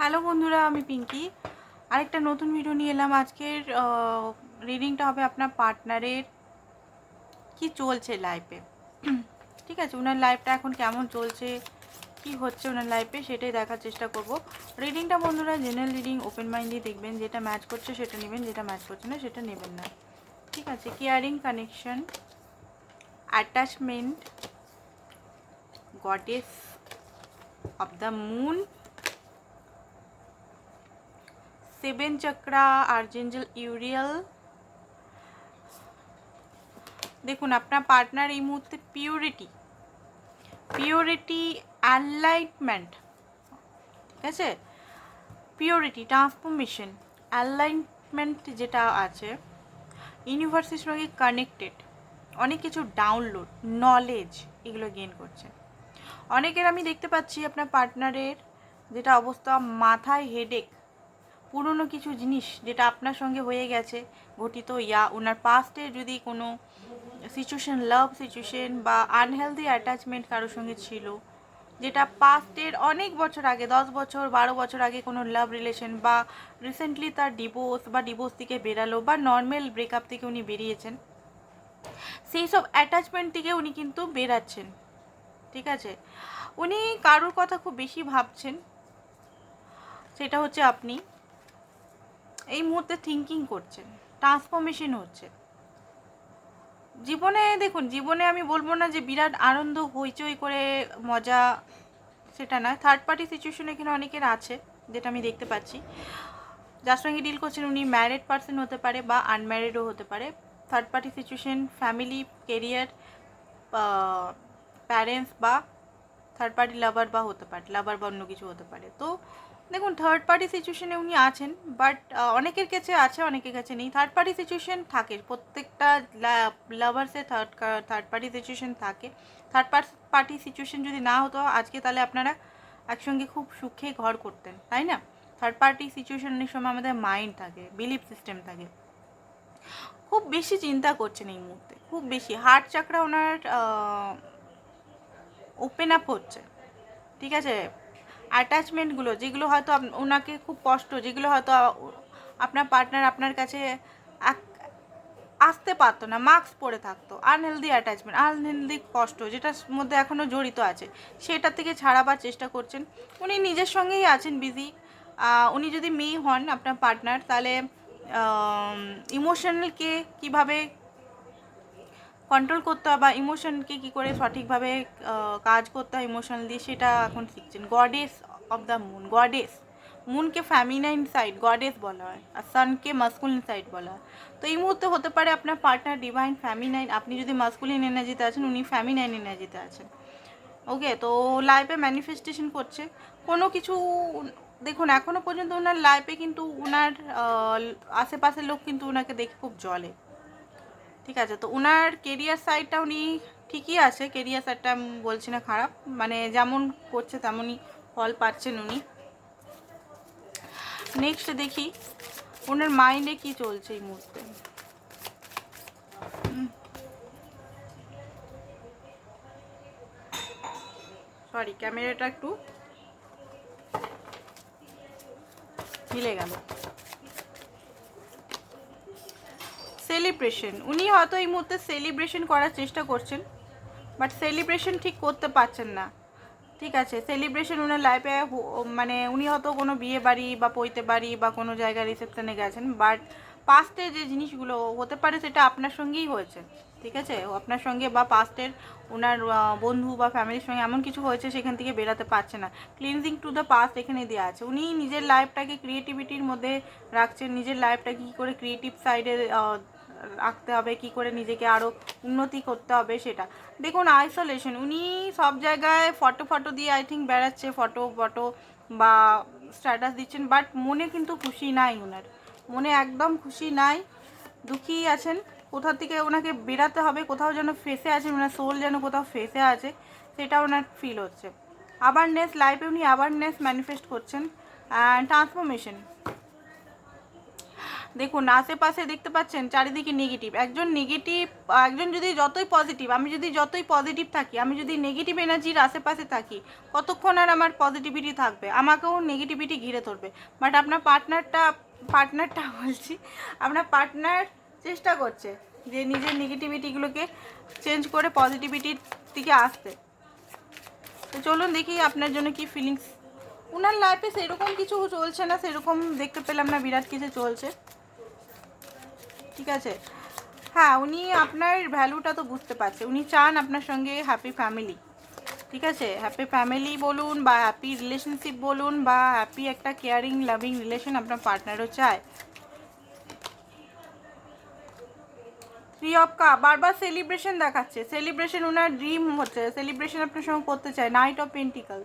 Hello বন্ধুরা, আমি পিঙ্কি। আরেকটা নতুন ভিডিও নিয়ে এলাম। আজকের রিডিংটা হবে আপনার পার্টনারের কি চলছে লাইফে ঠিক আছে ওনার লাইফটা এখন কেমন চলছে, কি হচ্ছে ওনার লাইফে সেটাই দেখার চেষ্টা করব। রিডিংটা বন্ধুরা জেনারেল রিডিং ওপেন মাইন্ডে দেখবেন, যেটা ম্যাচ করছে সেটা নেবেন, যেটা ম্যাচ করছে না সেটা নেবেন না। ঠিক আছে caring connection attachment goddess of the moon seven chakra archangel Uriel দেখুন, আপনার পার্টনার এই মুহূর্তে পিওরিটি পিওরিটি অ্যালাইনমেন্ট ঠিক আছে? পিওরিটি ট্রান্সফরমেশন অ্যালাইনমেন্ট যেটা আছে ইউনিভার্সের সঙ্গে কানেক্টেড অনেক কিছু ডাউনলোড নলেজ এগুলো গেন করছে। অনেকের আমি দেখতে পাচ্ছি আপনার পার্টনারের যেটা অবস্থা, মাথায় হেডেক পুরনো কিছু জিনিস যেটা আপনার সঙ্গে হয়ে গেছে, ঘটিত ইয়া ওনার পাস্টে যদি কোনো সিচুয়েশন লাভ সিচুয়েশন বা আনহেলদি অ্যাটাচমেন্ট কারোর সঙ্গে ছিল, যেটা পাস্টের অনেক বছর আগে, দশ বছর, বারো বছর আগে কোনো লাভ রিলেশন বা রিসেন্টলি তার ডিভোর্স বা ডিভোর্স থেকে বেরালো বা নর্মাল ব্রেকআপ থেকে উনি বেরিয়েছেন, সেই সব অ্যাটাচমেন্ট থেকে উনি কিন্তু বেরাচ্ছেন, ঠিক আছে? উনি কারোর কথা খুব বেশি ভাবছেন, সেটা হচ্ছে আপনি। এই মুহূর্তে থিঙ্কিং করছেন ট্রান্সফরমেশন হচ্ছে। জীবনে, দেখুন, জীবনে আমি বলব না যে বিরাট আনন্দ, হইচই করে মজা, সেটা না থার্ড পার্টি সিচুয়েশন এখানে অনেকের আছে, যেটা আমি দেখতে পাচ্ছি। যার সঙ্গে ডিল করছেন উনি ম্যারিড পার্সন হতে পারে বা আনম্যারিডও হতে পারে। Third party situation family career parents বা থার্ড পার্টি লাভার বা হতে পারে লাভার বা অন্য কিছু হতে পারে। তো দেখুন থার্ড পার্টি সিচুয়েশনে উনি আছেন বাট অনেকের কাছে আছে, অনেকের কাছে নেই। থার্ড পার্টি সিচুয়েশন থাকে, প্রত্যেকটা লাভার্সে থার্ড থার্ড পার্টি সিচুয়েশন থাকে। থার্ড পার্টি সিচুয়েশন যদি না হতো, আজকে তাহলে আপনারা একসঙ্গে খুব সুখে ঘর করতেন, তাই না? থার্ড পার্টি সিচুয়েশন অনেক সময় আমাদের মাইন্ড থাকে বিলিফ সিস্টেম থাকে। খুব বেশি চিন্তা করছেন এই মুহূর্তে, খুব বেশি। হার্ট চাকরা ওনার ওপেন আপ হচ্ছে। ঠিক আছে? অ্যাটাচমেন্টগুলো যেগুলো হয়তো ওনাকে খুব কষ্ট, যেগুলো হয়তো আপনার পার্টনার আপনার কাছে আসতে পারতো না মাস্ক পরে থাকতো আনহেলদি অ্যাটাচমেন্ট আনহেলদি কষ্ট, যেটার মধ্যে এখনও জড়িত আছে সেটা থেকে ছাড়াবার চেষ্টা করছেন। উনি নিজের সঙ্গেই আছেন বিজি উনি যদি মেয়ে হন আপনার পার্টনার তাহলে ইমোশনালকে কীভাবে কন্ট্রোল করতে হয় বা ইমোশনকে কী করে সঠিকভাবে কাজ করতে হয় ইমোশনাল দিয়ে সেটা এখন শিখছেন। Goddess of the moon goddess মুনকে feminine side goddess বলা হয়, আর সানকে মাস্কুলিন সাইড বলা হয়। তো এই মুহূর্তে হতে পারে আপনার পার্টনার ডিভাইন ফ্যামিনাইন আপনি যদি মাস্কুলিন এনার্জিতে আছেন, উনি ফ্যামিনাইন এনার্জিতে আছেন। ওকে তো লাইফে ম্যানিফেস্টেশন করছে। কোনো কিছু, দেখুন এখনও পর্যন্ত ওনার লাইফে কিন্তু ওনার আশেপাশের লোক কিন্তু ওনাকে দেখে খুব জলে ঠিক আছে, তো ওনার কেরিয়ার সাইডটা উনি ঠিকই আছে কেরিয়ার সাইডটা আমি বলছি না খারাপ মানে যেমন করছে তেমনই ফল পাচ্ছেন উনি। নেক্সট দেখি ওনার মাইন্ডে কি চলছে এই মুহূর্তে? সরি ক্যামেরাটা একটু হিলে গেল। সেলিব্রেশন উনি হয়তো এই মুহূর্তে সেলিব্রেশন করার চেষ্টা করছেন বাট সেলিব্রেশন ঠিক করতে পারছেন না। ঠিক আছে সেলিব্রেশন উনার লাইফে মানে উনি হয়তো কোনো বিয়ে বাড়ি বা পৈতে বাড়ি বা কোনো জায়গায় রিসেপশনে গেছেন বাট পাস্টে যে জিনিসগুলো হতে পারে সেটা আপনার সঙ্গেই হয়েছে। ঠিক আছে আপনার সঙ্গে বা পাস্টের ওনার বন্ধু বা ফ্যামিলির সঙ্গে এমন কিছু হয়েছে সেখান থেকে বেরাতে পারছে না। ক্লিনজিং টু দ্য পাস্ট এখানে দেওয়া আছে। উনি নিজের লাইফটাকে ক্রিয়েটিভিটির মধ্যে রাখছেন, নিজের লাইফটাকে কী করে ক্রিয়েটিভ সাইডে রাখতে হবে, কি করে নিজেকে আরও উন্নতি করতে হবে সেটা। দেখুন আইসোলেশন উনি সব জায়গায় ফটো ফটো দিয়ে আই থিঙ্ক বেড়াচ্ছে ফটো ফটো বা স্ট্যাটাস দিচ্ছেন বাট মনে কিন্তু খুশি নাই ওনার মনে একদম খুশি নাই দুঃখী আছেন। কোথা থেকে ওনাকে বেরাতে হবে, কোথাও যেন ফেসে আছেন, ওনার সোল যেন কোথাও ফেসে আছে, সেটা ওনার ফিল হচ্ছে। আবারনেস লাইফে উনি আবারনেস ম্যানিফেস্ট করছেন অ্যান্ড ট্রান্সফরমেশন দেখুন, আশেপাশে দেখতে পাচ্ছেন চারিদিকে নেগেটিভ একজন নেগেটিভ একজন যদি যতই পজিটিভ আমি যদি যতই পজিটিভ থাকি, আমি যদি নেগেটিভ এনার্জির আশেপাশে থাকি, কতক্ষণ আর আমার পজিটিভিটি থাকবে? আমাকেও নেগেটিভিটি ঘিরে ধরবে। বাট আপনার পার্টনারটা পার্টনারটা বলছি, আপনার পার্টনার চেষ্টা করছে যে নিজের নেগেটিভিটিগুলোকে চেঞ্জ করে পজিটিভিটির দিকে আসতে। তো চলুন দেখি আপনার জন্য কি ফিলিংস ওনার লাইফে সেরকম কিছু চলছে না, সেরকম দেখতে পেলাম না, বিরাট কিছু চলছে। ঠিক আছে? হ্যাঁ উনি আপনার ভ্যালুটা তো বুঝতে পারছে। উনি চান আপনার সঙ্গে হ্যাপি ফ্যামিলি ঠিক আছে? হ্যাপি ফ্যামিলি বলুন বা হ্যাপি রিলেশনশিপ বলুন বা হ্যাপি একটা কেয়ারিং লাভিং রিলেশন আপনার পার্টনারও চায়। থ্রি অফ কা বারবার সেলিব্রেশন দেখাচ্ছে। সেলিব্রেশন ওনার ড্রিম হচ্ছে। সেলিব্রেশন আপনার সঙ্গে করতে চায়। নাইট অফ পেন্টিকাল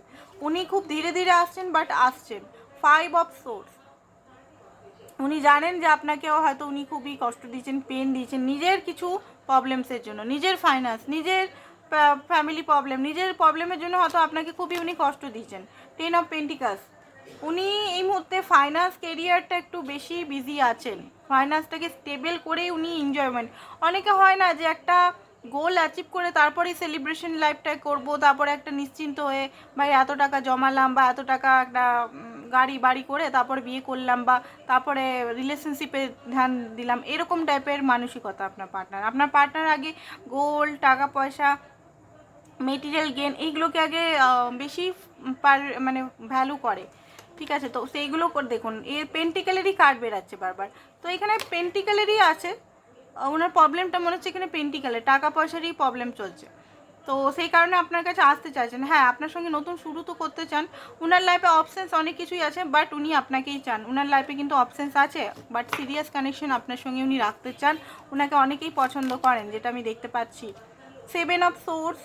উনি খুব ধীরে ধীরে আসছেন বাট আসছেন। ফাইভ অফ সোর্স উনি জানেন যে আপনাকেও হয়তো উনি খুবই কষ্ট দিয়েছেন পেন দিয়েছেন। নিজের কিছু প্রবলেমসের জন্য, নিজের ফাইন্যান্স নিজের ফ্যামিলি প্রবলেম নিজের প্রবলেমের জন্য হয়তো আপনাকে খুবই উনি কষ্ট দিয়েছেন। টেন অফ পেন্টিকাস উনি এই মুহূর্তে ফাইন্যান্স কেরিয়ারটা একটু বেশি বিজি আছেন। ফাইন্যান্সটাকে স্টেবল করেই উনি এনজয়মেন্ট অনেকে হয় না যে একটা গোল অ্যাচিভ করে তারপরেই সেলিব্রেশন লাইফটা করব, তারপরে একটা নিশ্চিন্ত হয়ে, ভাই, এত টাকা জমালাম বা এত টাকা একটা গাড়ি বাড়ি করে তারপর বিয়ে করলাম বা তারপরে রিলেশনশিপে ধ্যান দিলাম, এরকম টাইপের মানসিকতা আপনার পার্টনার আপনার পার্টনার আগে গোল্ড টাকা পয়সা মেটেরিয়াল গেন এইগুলোকে আগে বেশি পার মানে ভ্যালু করে। ঠিক আছে? তো সেইগুলো করে দেখুন এর পেন্টিক্যালেরই কার্ড বেরাচ্ছে বারবার। তো এখানে পেন্টিক্যালেরই আছে। ওনার প্রবলেমটা মনে হচ্ছে এখানে পেন্টিক্যালের টাকা পয়সারই প্রবলেম চলছে। তো সেই কারণে আপনার কাছে আসতে চাইছেন। হ্যাঁ আপনার সঙ্গে নতুন শুরু তো করতে চান। ওনার লাইফে অপশানস অনেক কিছুই আছে বাট উনি আপনাকেই চান। ওনার লাইফে কিন্তু অপশানস আছে বাট সিরিয়াস কানেকশন আপনার সঙ্গে উনি রাখতে চান। ওনাকে অনেকেই পছন্দ করেন, যেটা আমি দেখতে পাচ্ছি। সেভেন অফ সোর্স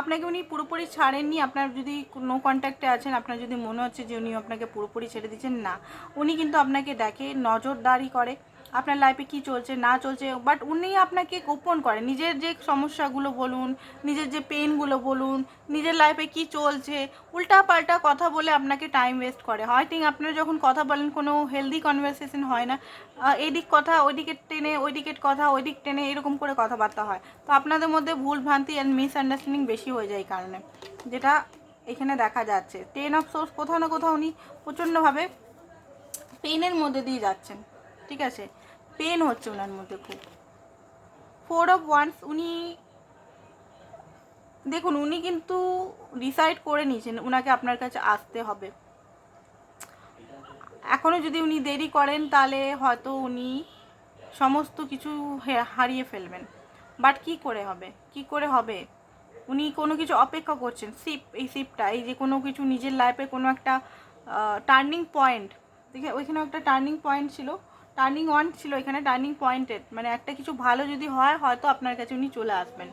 আপনাকে উনি পুরোপুরি ছাড়েননি। আপনার যদি নো কন্ট্যাক্টে আছেন, আপনার যদি মনে হচ্ছে যে উনি আপনাকে পুরোপুরি ছেড়ে দিচ্ছেন, না। উনি কিন্তু আপনাকে দেখে নজরদারি করে। আপনার লাইফে কি চলছে, না চলছে বাট উনি আপনাকে গোপন করে। নিজের যে সমস্যাগুলো বলুন, নিজের যে পেনগুলো বলুন, নিজের লাইফে কি চলছে উল্টা পাল্টা কথা বলে আপনাকে টাইম ওয়েস্ট করে। হয়তো আপনারা যখন কথা বলেন, কোনো হেলদি কনভারসেশন হয় না। এদিক কথা, ওইদিকে টেনে ওইদিকের কথা, ওইদিক টেনে এরকম করে কথাবার্তা হয়। তো আপনাদের মধ্যে ভুল ভ্রান্তি অ্যান্ড মিসআন্ডারস্ট্যান্ডিং বেশি হয়ে যায় এই কারণে, যেটা এখানে দেখা যাচ্ছে। টেন অফ সোর্স কোথাও না কোথাও উনি প্রচণ্ডভাবে পেনের মধ্যে দিয়ে যাচ্ছেন, ঠিক আছে? পেন হচ্ছে ওনার মধ্যে খুব। ফোর অফ ওয়ান্স উনি দেখুন, উনি কিন্তু ডিসাইড করে নিয়েছেন ওনাকে আপনার কাছে আসতে হবে। এখনও যদি উনি দেরি করেন, তাহলে হয়তো উনি সমস্ত কিছু হারিয়ে ফেলবেন। বাট কি করে হবে? কি করে হবে? উনি কোনো কিছু অপেক্ষা করছেন। সিপ এই সিপটা এই যে কোনো কিছু নিজের লাইফে কোনো একটা টার্নিং পয়েন্ট দেখে ওইখানে একটা টার্নিং পয়েন্ট ছিল। টার্নিং ওয়ান ছিল এখানে টার্নিং পয়েন্টেড মানে একটা কিছু ভালো যদি হয়, হয়তো আপনার কাছে উনি চলে আসবেন।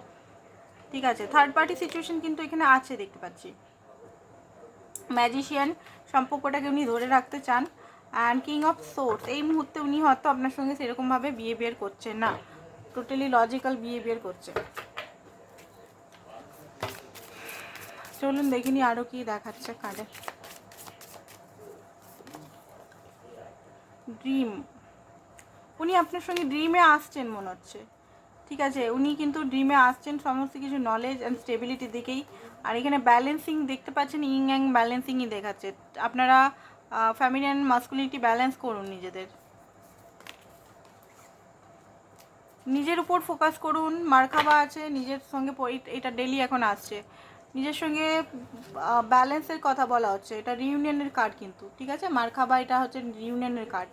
ঠিক আছে থার্ড পার্টি সিচুয়েশন কিন্তু এখানে আছে, দেখতে পাচ্ছি। ম্যাজিশিয়ান সম্পর্কটাকে উনি ধরে রাখতে চান অ্যান্ড কিং অফ সোর্স এই মুহূর্তে উনি হয়তো আপনার সঙ্গে সেরকমভাবে বিহেভিয়ার করছেন না। টোটালি লজিক্যাল বিহেভিয়ার করছে। চলুন দেখিনি আরও কি দেখাচ্ছে কার্ডে ড্রিম উনি আপনার সঙ্গে ড্রিমে আসছেন মনে হচ্ছে। ঠিক আছে, উনি কিন্তু ড্রিমে আসছেন সমস্ত কিছু নলেজ অ্যান্ড স্টেবিলিটির দিকেই আর এখানে ব্যালেন্সিং দেখতে পাচ্ছেন ইং অ্যাং ব্যালেন্সিংই দেখাচ্ছে। আপনারা ফ্যামিলি অ্যান্ড মাস্কুলিটি ব্যালেন্স করুন নিজেদের। নিজের উপর ফোকাস করুন মার্কাবা আছে, নিজের সঙ্গে এটা ডেলি এখন আসছে। নিজের সঙ্গে ব্যালেন্সের কথা বলা হচ্ছে, এটা রিউনিয়নের কার্ড কিন্তু। ঠিক আছে মার্কাবা এটা হচ্ছে রিউনিয়নের কার্ড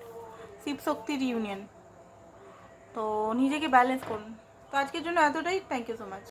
শিব শক্তির ইউনিয়ন তো নিজেকে ব্যালেন্স করুন। তো আজকের জন্য এতটাই। Thank you so much